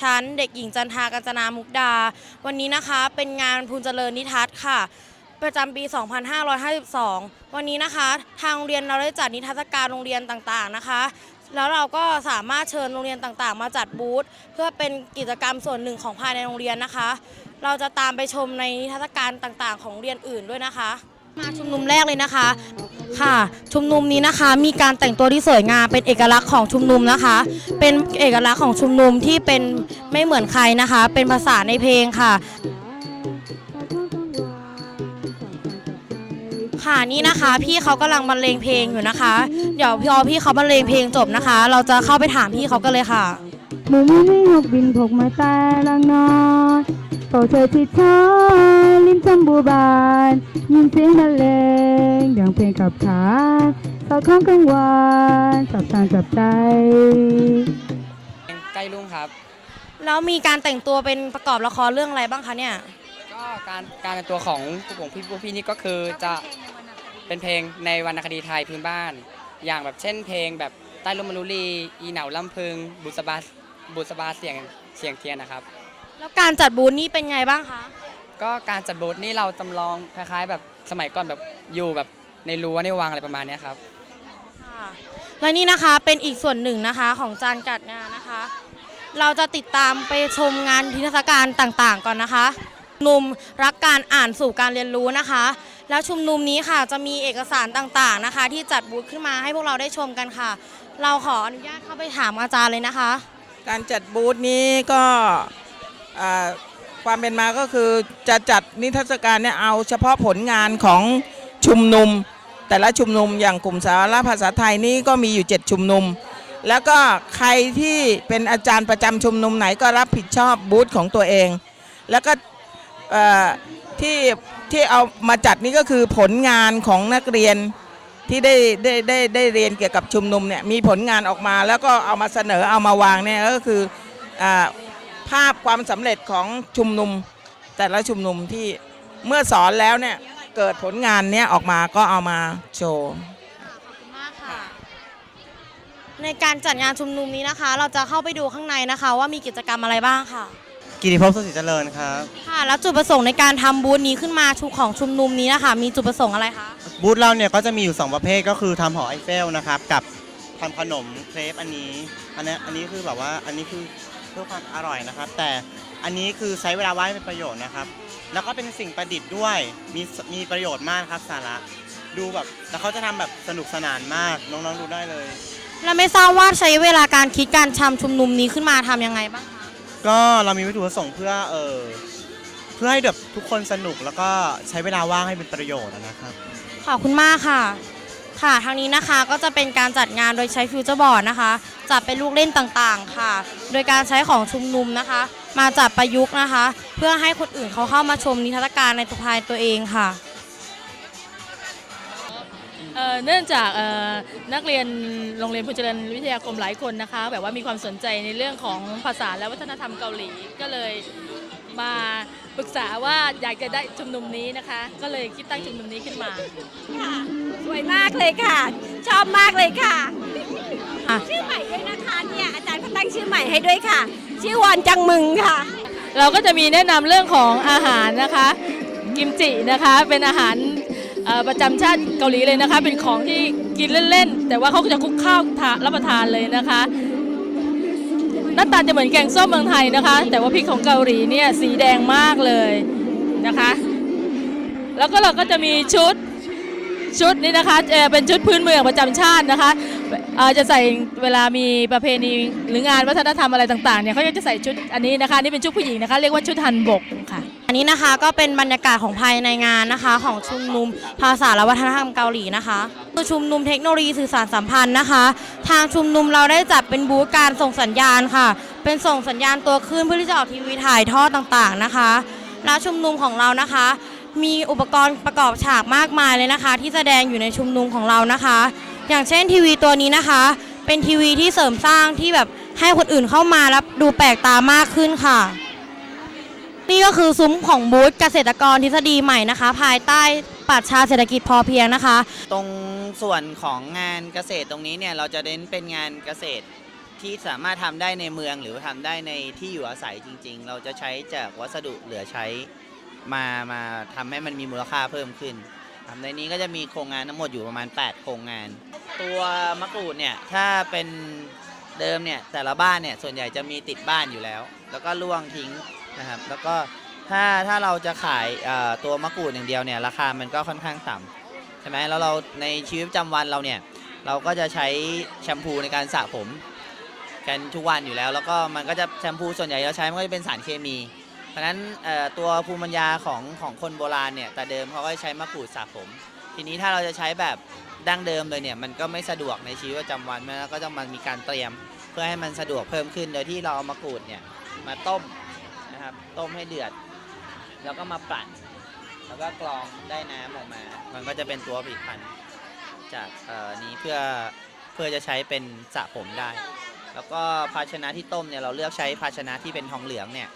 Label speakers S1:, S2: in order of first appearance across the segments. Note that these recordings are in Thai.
S1: ชั้นเด็กหญิงจันทากัญจนามุกดา วันนี้นะคะเป็นงานพูนเจริญนิทัศน์ค่ะ ประจำปี 2552 วันนี้นะคะ ทางโรงเรียนเราได้จัดนิทรรศการโรงเรียนต่างๆนะคะ แล้วเราก็สามารถเชิญโรงเรียนต่างๆ มาจัดบูธเพื่อเป็นกิจกรรมส่วนหนึ่งของภายในโรงเรียนนะคะ เราจะตามไปชมในนิทรรศการต่างๆ ของโรงเรียนอื่นด้วยนะคะ มาชุมนุมแรกเลยนะคะ ค่ะ ชุมนุมนี้นะคะมีการแต่งตัวที่สวยงามเป็นเอกลักษณ์ของชุมนุมนะคะ เป็นเอกลักษณ์ของชุมนุมที่เป็นไม่เหมือนใครนะคะ เป็นภาษาในเพลงค่ะ ค่ะนี่นะคะ พี่เขากำลังบรรเลงเพลงอยู่นะคะ เดี๋ยวพอพี่เขาบรรเลงเพลงจบนะคะ เราจะเข้าไปถามพี่เขากันเลยค่ะ
S2: หมูมินิหกบินพกมาแต่ลังนอนเป่าเธอที่เท้าลิ้นจำบูบานยินเสียงบรรเลงดังเพลงขับขานสอดคล้องกังวานจับตาจับใจ
S3: ใกล้รุ่งครับ
S1: แล้วมีการแต่งตัวเป็นประกอบละครเรื่องอะไรบ้างคะเนี่ย
S3: ก็การการแต่งตัวของพวกผมพี่พวกพี่นี่ก็คือจะเป็นเพลงในวรรณคดีไทยพื้นบ้าน อย่างแบบเช่นเพลงแบบใต้ลมมนุลีอีเหนาลำพึงบุษบา บุษบาเสียงเสียงเทียนนะครับ
S1: แล้วการจัดบูธนี่เป็นไงบ้างคะ
S3: ก็การจัดบูธนี่เราจำลองคล้ายๆ แบบสมัยก่อนแบบอยู่แบบในรั้วในวังอะไรประมาณเนี้ยครับ
S1: ค่ะและนี่นะคะเป็นอีกส่วนหนึ่งนะคะของจานจัดงานนะคะ เราจะติดตามไปชมงานนิทรรศการต่างๆ ก่อนนะคะชุมนุมรักการอ่านสู่การเรียนรู้นะคะ แล้วชุมนุมนี้ค่ะจะมีเอกสารต่างๆนะคะ ที่จัดบูธขึ้นมาให้พวกเราได้ชมกันค่ะ เราขออนุญาตเข้าไปถามอาจารย์เลยนะคะ
S4: การจัดบูธนี้ก็ความเป็นมาก็คือจะจัดนิทรรศการเนี่ยเอาเฉพาะผลงานของชุมนุม แต่ละชุมนุมอย่างกลุ่มสาระภาษาไทยนี่ก็มีอยู่ 7 ชุมนุม แล้วก็ใครที่เป็นอาจารย์ประจำชุมนุมไหนก็รับผิดชอบบูธของตัวเอง แล้วก็ที่ที่เอามาจัดนี่ก็คือผลงานของนักเรียน ที่ได้ได้ได้ได้เรียนเกี่ยวกับชุมนุมเนี่ยมีผลงานออกมา แล้วก็เอามาเสนอเอามาวางเนี่ยก็คืออภาพความสำเร็จของชุมนุม แต่ละชุมนุมที่เมื่อสอนแล้วเนี่ยเกิดผลงานเนี้ยออกมาก็เอามาโชว์
S1: ในการจัดงานชุมนุมนี้นะคะ เราจะเข้าไปดูข้างในนะคะ ว่ามีกิจกรรมอะไรบ้างค่ะ
S5: กิติภพสุขศรีเจริญครับ
S1: ค่ะ แล้วจุดประสงค์ในการทำบูธนี้ขึ้นมาชุของชุมนุมนี้นะคะมีจุดประสงค์อะไรคะ
S5: บูธเราเนี่ยก็จะมีอยู่ 2 ประเภทก็คือทำหอไอเฟลนะครับ กับทำขนมเครปอันนี้อันนี้อันนี้คือแบบว่าอันนี้คือเพื่อความอร่อยนะครับ แต่อันนี้คือใช้เวลาว่างให้เป็นประโยชน์นะครับ แล้วก็เป็นสิ่งประดิษฐ์ด้วยมีมีประโยชน์มากครับสาระดูแบบแล้วเขาจะทำแบบสนุกสนานมากน้องๆดูได้เลย
S1: เราไม่ทราบว่าใช้เวลาการคิดการทำชุมนุมนี้ขึ้นมาทำยังไงบ้างคะ
S5: ก็เรามีวัตถุประสงค์เพื่อเออเพื่อให้แบบทุกคนสนุกแล้วก็ใช้เวลาว่างให้เป็นประโยชน์นะครับ
S1: ขอบคุณมากค่ะ ค่ะ ทางนี้นะคะก็จะเป็นการจัดงานโดยใช้ฟิวเจอร์บอร์ดนะคะ จัดเป็นลูกเล่นต่างๆ ค่ะ โดยการใช้ของชุมนุมนะคะ มาจัดประยุกต์นะคะ เพื่อให้คนอื่นเขาเข้ามาชมนิทรรศการในตัวภายตัวเองค่ะ
S6: เอ่อเนื่องจากเอ่อนักเรียนโรงเรียนพุเจริญวิทยาคมหลายคนนะคะ แบบว่ามีความสนใจในเรื่องของภาษาและวัฒนธรรมเกาหลีก็เลยมาปรึกษาว่าอยากจะได้ชุมนุมนี้นะคะ ก็เลยคิดตั้งชุมนุมนี้ขึ้นมา
S7: สวยมากเลยค่ะ ชอบมากเลยค่ะ
S1: อะ
S7: ชื่อใหม่ด้วยนะคะเนี่ยอาจารย์เขาตั้งชื่อใหม่ให้ด้วยค่ะ ชื่อวอนจังมึงค่ะ
S6: เราก็จะมีแนะนำเรื่องของอาหารนะคะ กิมจินะคะเป็นอาหารเอ่อ ประจำชาติเกาหลีเลยนะคะ เป็นของที่กินเล่นๆ แต่ว่าเขาก็จะคุกข้าวทานรับประทานเลยนะคะ หน้าตาจะเหมือนแกงส้มเมืองไทยนะคะ แต่ว่าพริกของเกาหลีเนี่ยสีแดงมากเลยนะคะ แล้วก็เราก็จะมีชุดชุดนี้นะคะเอ่อเป็นชุดพื้นเมืองประจำชาตินะคะจะใส่เวลามีประเพณีหรืองานวัฒนธรรมอะไรต่างๆเนี่ยเขาก็จะใส่ชุดอันนี้นะคะนี่เป็นชุดผู้หญิงนะคะ เรียกว่าชุดฮันบกค่ะ
S1: อันนี้นะคะก็เป็นบรรยากาศของภายในงานนะคะ ของชุมนุมภาษาและวัฒนธรรมเกาหลีนะคะคือชุมนุมเทคโนโลยีสื่อสารสัมพันธ์นะคะ ทางชุมนุมเราได้จัดเป็นบูธการส่งสัญญาณค่ะ เป็นส่งสัญญาณตัวคลื่นเพื่อที่จะออกทีวีถ่ายทอดต่างๆนะคะแล้วชุมนุมของเรานะคะ มีอุปกรณ์ประกอบฉากมากมายเลยนะคะ ที่แสดงอยู่ในชุมนุมของเรานะคะ อย่างเช่นทีวีตัวนี้นะคะ เป็นทีวีที่เสริมสร้างที่แบบให้คนอื่นเข้ามาแล้วดูแปลกตามากขึ้นค่ะ นี่ก็คือซุ้มของบูธเกษตรกรทฤษฎีใหม่นะคะ ภายใต้ปรัชญาเศรษฐกิจพอเพียงนะคะ
S8: ตรงส่วนของงานเกษตรตรงนี้เนี่ยเราจะเน้นเป็นงานเกษตรที่สามารถทำได้ในเมืองหรือว่าทำได้ในที่อยู่อาศัยจริง ๆ เราจะใช้จากวัสดุเหลือใช้มามาทำให้มันมีมูลค่าเพิ่มขึ้นครับในนี้ก็จะมีโครงงานทั้งหมดอยู่ประมาณ 8 โครงงาน ตัวมะกรูดเนี่ยถ้าเป็นเดิมเนี่ยแต่ละบ้านเนี่ยส่วนใหญ่จะมีติดบ้านอยู่แล้ว แล้วก็ล่วงทิ้ง นะครับแล้วก็ถ้าถ้าเราจะขายตัวมะกรูดอย่างเดียวเนี่ยราคามันก็ค่อนข้างต่ำใช่ไหมแล้วเราในชีวิตประจำวันเราเนี่ยเราก็จะใช้แชมพูในการสระผมกันทุกวันอยู่แล้ว แล้วก็มันก็จะแชมพูส่วนใหญ่เราใช้มันก็จะเป็นสารเคมี เพราะฉะนั้นตัวภูมิปัญญาของของคนโบราณเนี่ยแต่เดิมเขาก็ใช้มะกรูดสระผม ทีนี้ถ้าเราจะใช้แบบดั้งเดิมเลยเนี่ยมันก็ไม่สะดวกในชีวิตประจำวันแล้วก็จะมันมีการเตรียม เพื่อให้มันสะดวกเพิ่มขึ้นโดยที่เราเอามะกรูดเนี่ยมาต้ม ครับ ต้มให้เดือด แล้วก็มาปั่น แล้วก็กรองได้น้ำออกมา มันก็จะเป็นตัวผลิตภัณฑ์จากเอ่อนี้เพื่อเพื่อจะใช้เป็นสระผมได้ แล้วก็ภาชนะที่ต้มเนี่ยเราเลือกใช้ภาชนะที่เป็นทองเหลืองเนี่ย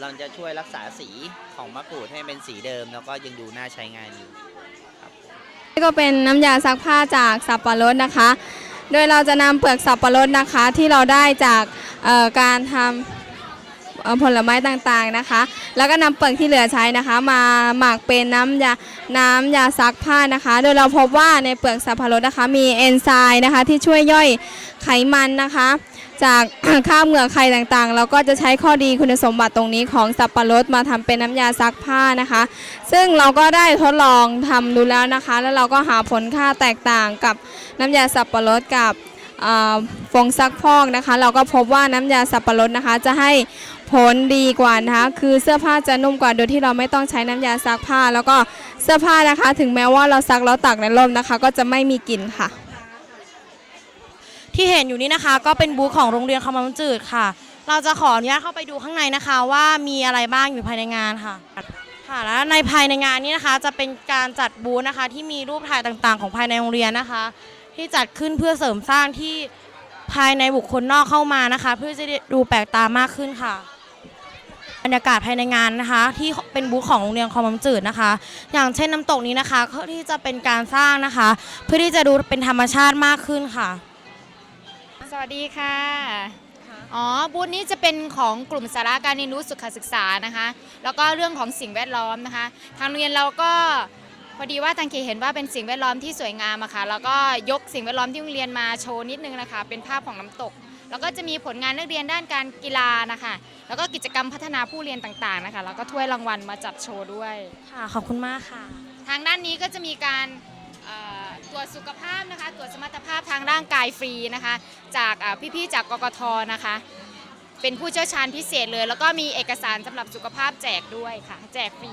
S8: เราจะช่วยรักษาสีของมะกรูดให้เป็นสีเดิม แล้วก็ยังดูน่าใช้งานอยู่ครับ
S9: นี่ก็เป็นน้ำยาซักผ้าจากสับปะรดนะคะ โดยเราจะนำเปลือกสับปะรดนะคะที่เราได้จากการทำ ผลไม้ต่างๆนะคะ แล้วก็นำเปลือกที่เหลือใช้นะคะ มาหมักเป็นน้ำยาน้ำยาซักผ้านะคะ โดยเราพบว่าในเปลือกสับปะรดนะคะ มีเอนไซม์นะคะที่ช่วยย่อยไขมันนะคะ จากข้าวเหงื่อไข่ต่างๆ เราก็จะใช้ข้อดีคุณสมบัติตรงนี้ของสับปะรดมาทำเป็นน้ำยาซักผ้านะคะ ซึ่งเราก็ได้ทดลองทำดูแล้วนะคะ แล้วเราก็หาผลค่าแตกต่างกับน้ำยาสับปะรดกับ ฟองซักฟอกนะคะ เราก็พบว่าน้ำยาสับปะรดนะคะ จะให้ผลดีกว่านะคะ คือเสื้อผ้าจะนุ่มกว่าโดยที่เราไม่ต้องใช้น้ำยาซักผ้า แล้วก็เสื้อผ้านะคะ ถึงแม้ว่าเราซักแล้วตากในร่มนะคะ ก็จะไม่มีกลิ่นค่ะ
S1: ที่เห็นอยู่นี่นะคะ ก็เป็นบูธของโรงเรียนคำมันจืดค่ะ เราจะขออนุญาตเข้าไปดูข้างในนะคะ ว่ามีอะไรบ้างอยู่ภายในงานค่ะค่ะแล้วในภายในงานนี้นะคะ จะเป็นการจัดบูธนะคะ ที่มีรูปถ่ายต่างๆ ของภายในโรงเรียนนะคะ ที่จัดขึ้นเพื่อเสริมสร้างที่ภายในบุคคลนอกเข้ามานะคะ เพื่อจะดูแปลกตามากขึ้นค่ะบรรยากาศภายในงานนะคะ ที่เป็นบูธของโรงเรียนคอมมัมจืดนะคะ อย่างเช่นน้ำตกนี้นะคะที่จะเป็นการสร้างนะคะ เพื่อที่จะดูเป็นธรรมชาติมากขึ้นค่ะ
S10: สวัสดีค่ะอ๋อบูธนี้จะเป็นของกลุ่มสาระการเรียนรู้สุขศึกษานะคะ แล้วก็เรื่องของสิ่งแวดล้อมนะคะ ทางโรงเรียนเราก็ พอดีว่าทางเขตเห็นว่าเป็นสิ่งแวดล้อมที่สวยงามอะค่ะแล้วก็ยกสิ่งแวดล้อมที่โรงเรียนมาโชว์นิดนึงนะคะ เป็นภาพของน้ำตก แล้วก็จะมีผลงานนักเรียนด้านการกีฬานะคะ แล้วก็กิจกรรมพัฒนาผู้เรียนต่างๆนะคะแล้วก็ถ้วยรางวัลมาจัดโชว์ด้วย
S1: ค่ะขอบคุณมากค่ะ
S10: ทางด้านนี้ก็จะมีการเอ่อตรวจสุขภาพนะคะ ตรวจสมรรถภาพทางร่างกายฟรีนะคะ จากอ่าพี่ๆจากกกทนะคะ เป็นผู้เชี่ยวชาญพิเศษเลย แล้วก็มีเอกสารสำหรับสุขภาพแจกด้วยค่ะ แจกฟรี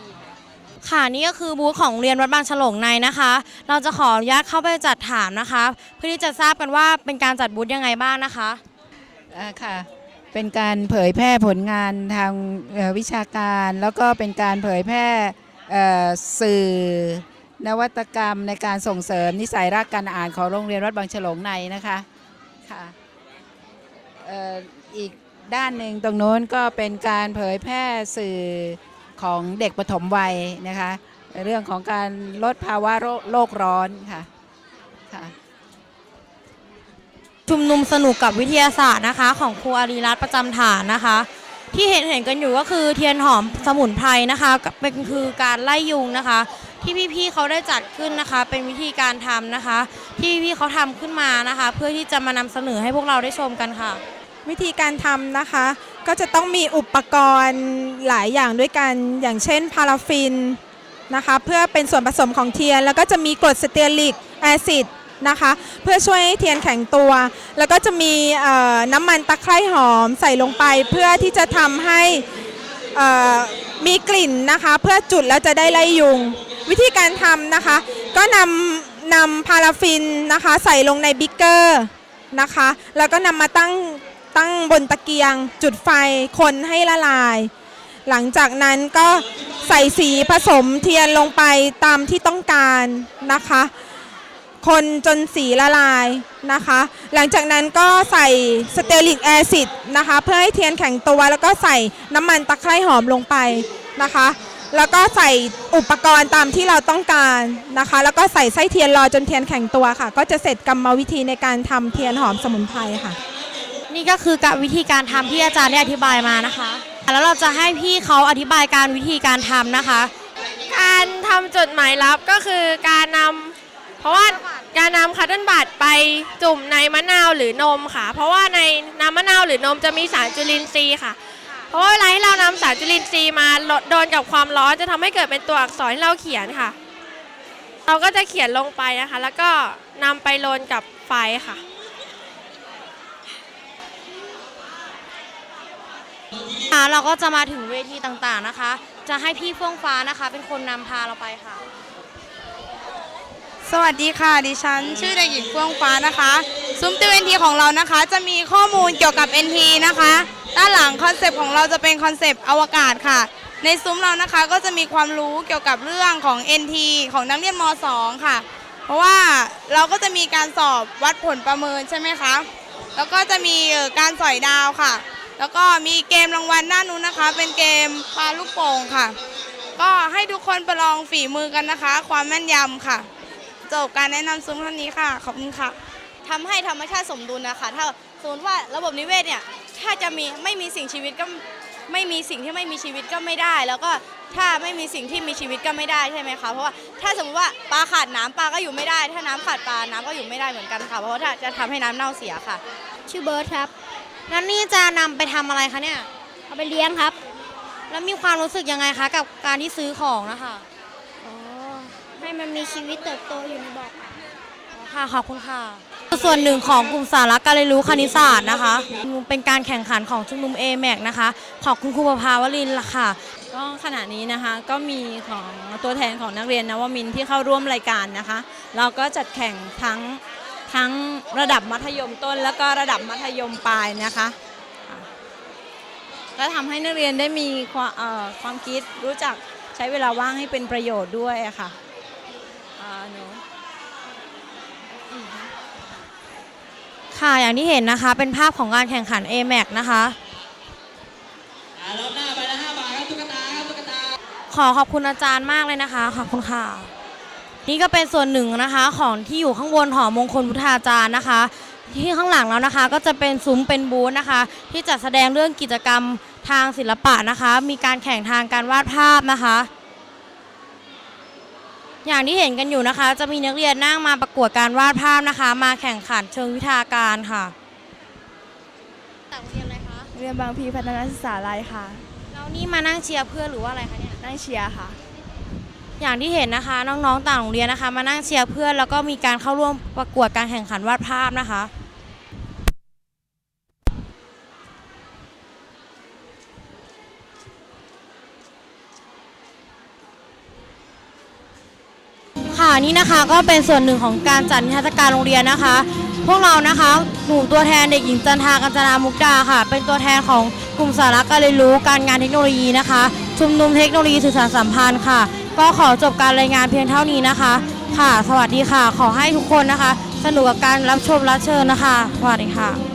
S10: ค่ะ
S1: นี่ก็คือบูธของโรงเรียนวัดบางฉลงในนะคะ เราจะขออนุญาตเข้าไปจัดถามนะคะ เพื่อที่จะทราบกันว่าเป็นการจัดบูธยังไงบ้างนะคะ
S11: อ่าค่ะ เป็นการเผยแพร่ผลงานทางเอ่อวิชาการ แล้วก็เป็นการเผยแพร่เอ่อสื่อนวัตกรรมในการส่งเสริมนิสัยรักการอ่านของโรงเรียนวัดบางฉลงในนะคะค่ะเอ่ออีกด้านหนึ่งตรงโน้นก็เป็นการเผยแพร่สื่อ ของเด็กปฐมวัยนะคะ เรื่องของการลดภาวะโรคโลกร้อนค่ะค่ะ
S1: ชุมนุมสนุกกับวิทยาศาสตร์นะคะ ของครูอารีรัตน์ประจำฐานนะคะ ที่เห็นเห็นกันอยู่ก็คือเทียนหอมสมุนไพรนะคะกับเป็นคือการไล่ยุงนะคะ ที่พี่ๆเขาได้จัดขึ้นนะคะ เป็นวิธีการทำนะคะ ที่พี่ๆเขาทำขึ้นมานะคะ เพื่อที่จะมานำเสนอให้พวกเราได้ชมกันค่ะ
S12: วิธีการทำนะคะ ก็จะต้องมีอุปกรณ์หลายอย่างด้วยกัน อย่างเช่นพาราฟินนะคะเพื่อเป็นส่วนผสมของเทียน แล้วก็จะมีกรดสเตียริกแอซิดนะคะเพื่อช่วยให้เทียนแข็งตัว แล้วก็จะมีน้ำมันตะไคร้หอมใส่ลงไป เพื่อที่จะทำให้มีกลิ่นนะคะ เพื่อจุดแล้วจะได้ไล่ยุง วิธีการทำนะคะ ก็นำนำพาราฟินนะคะ ใส่ลงในบิ๊กเกอร์นะคะ แล้วก็นำมาตั้ง ตั้งบนตะเกียง จุดไฟคนให้ละลาย หลังจากนั้นก็ใส่สีผสมเทียนลงไปตามที่ต้องการนะคะ คนจนสีละลายนะคะ หลังจากนั้นก็ใส่สเตอริกแอซิดนะคะเพื่อให้เทียนแข็งตัวแล้วก็ใส่น้ำมันตะไคร้หอมลงไปนะคะ แล้วก็ใส่อุปกรณ์ตามที่เราต้องการนะคะ แล้วก็ใส่ไส้เทียนรอจนเทียนแข็งตัวค่ะ ก็จะเสร็จกรรมวิธีในการทำเทียนหอมสมุนไพรค่ะ
S1: นี่ก็คือกับวิธีการทำที่อาจารย์ได้อธิบายมานะคะ แล้วเราจะให้พี่เขาอธิบายการวิธีการทำนะคะ
S13: การทำจดหมายลับก็คือการนำเพราะว่าการนำคัตเติ้ลบัตไปจุ่มในมะนาวหรือนมค่ะ เพราะว่าในน้ำมะนาวหรือนมจะมีสารจุลินทรีย์ค่ะ เพราะว่าเวลาที่เรานำสารจุลินทรีย์มาโดนกับความร้อนจะทำให้เกิดเป็นตัวอักษรที่เราเขียนค่ะ เราก็จะเขียนลงไปนะคะ แล้วก็นำไปโรนกับไฟค่ะ
S1: ค่ะเราก็จะมาถึงเวทีต่างๆนะคะ จะให้พี่เฟื่องฟ้านะคะ เป็นคนนำพาเราไปค่ะ
S14: สวัสดีค่ะ ดิฉัน ชื่อเด็กหญิงเฟื่องฟ้านะคะ ซุ้มติว NT ของเรานะคะ จะมีข้อมูลเกี่ยวกับ NT นะคะ ด้านหลังคอนเซปต์ของเราจะเป็นคอนเซปต์อวกาศค่ะ ในซุ้มเรานะคะก็จะมีความรู้เกี่ยวกับเรื่องของ NT ของนักเรียนม .2 ค่ะ เพราะว่าเราก็จะมีการสอบวัดผลประเมินใช่ไหมคะ แล้วก็จะมีเอ่อการสอยดาวค่ะ แล้วก็มีเกมรางวัลด้านนู้นนะคะ เป็นเกมปาลูกโป่งค่ะ ก็ให้ทุกคนไปลองฝีมือกันนะคะ ความแม่นยำค่ะ จบการแนะนำซุ้มเท่านี้ค่ะ ขอบคุณค่ะ
S7: ทำให้ธรรมชาติสมดุลนะคะ ถ้าสมมติว่าระบบนิเวศเนี่ย ถ้าจะมีไม่มีสิ่งชีวิตก็ไม่มีสิ่งที่ไม่มีชีวิตก็ไม่ได้ แล้วก็ถ้าไม่มีสิ่งที่มีชีวิตก็ไม่ได้ใช่ไหมคะเพราะว่าถ้าสมมติว่าปลาขาดน้ำปลาก็อยู่ไม่ได้ ถ้าน้ำขาดปลาน้ำก็อยู่ไม่ได้เหมือนกันค่ะ เพราะว่าถ้าจะทำให้น้ำเน่าเสียค่ะ
S1: ชื่อเบิร์ดครับ งั้นนี่จะนำไปทำอะไรคะเนี่ย
S7: เอาไปเลี้ยงครับ
S1: แล้วมีความรู้สึกยังไงคะกับการที่ซื้อของนะคะ
S7: อ๋อ ให้มันมีชีวิตเติบโตอยู่ในบ่อ
S1: ค่ะขอบคุณค่ะ ส่วนหนึ่งของกลุ่มสาระการเรียนรู้คณิตศาสตร์นะคะเป็นการแข่งขันของชุมนุม a m a c นะคะ ของคุณครูประภาวรินทร์ล่ะค่ะ
S15: ก็ขณะนี้นะคะก็มีของตัวแทนของนักเรียนนวมินทร์ที่เข้าร่วมรายการนะคะ เราก็จัดแข่งทั้ง ทั้งระดับมัธยมต้น แล้วก็ระดับมัธยมปลายนะคะค่ะก็ทำให้นักเรียนได้มีความเอ่อความคิดรู้จักใช้เวลาว่างให้เป็นประโยชน์ด้วยอะค่ะอ่าหนู
S1: ค่ะอย่างที่เห็นนะคะเป็นภาพของการแข่งขัน a m a c นะคะขอขอบคุณอาจารย์มากเลยนะคะ ขอบคุณค่ะ นี่ก็เป็นส่วนหนึ่งนะคะของที่อยู่ข้างบนหอมงคลพุทธาจารย์นะคะ ที่ข้างหลังแล้วนะคะ ก็จะเป็นซุ้มเป็นบูธนะคะ ที่จัดแสดงเรื่องกิจกรรมทางศิลปะนะคะ มีการแข่งทางการวาดภาพนะคะ อย่างที่เห็นกันอยู่นะคะ จะมีนักเรียนนั่งมาประกวดการวาดภาพนะคะ มาแข่งขันเชิงวิทยาการค่ะจากโรงเรียนอะไรคะ
S14: เรียนบางพีพัฒนาศึกษาลัยค่ะ
S1: แล้วนี่มานั่งเชียร์เพื่อนหรือว่าอะไรคะเนี่ย
S14: นั่งเชียร์ค่ะ
S1: อย่างที่เห็นนะคะ น้องๆต่างโรงเรียนนะคะ มานั่งเชียร์เพื่อนแล้วก็มีการเข้าร่วมประกวดการแข่งขันวาดภาพนะคะค่ะนี่นะคะก็เป็นส่วนหนึ่งของการจัดนิทรรศการโรงเรียนนะคะ พวกเรานะคะหนูตัวแทนเด็กหญิงจันทากัญจนามุกดาค่ะ เป็นตัวแทนของกลุ่มสาระการเรียนรู้การงานเทคโนโลยีนะคะ ชุมนุมเทคโนโลยีสื่อสารสัมพันธ์ค่ะ ก็ขอจบการรายงานเพียงเท่านี้นะคะ ค่ะ สวัสดีค่ะ ขอให้ทุกคนนะคะ สนุกกับการรับชมรับเชิญนะคะ สวัสดีค่ะ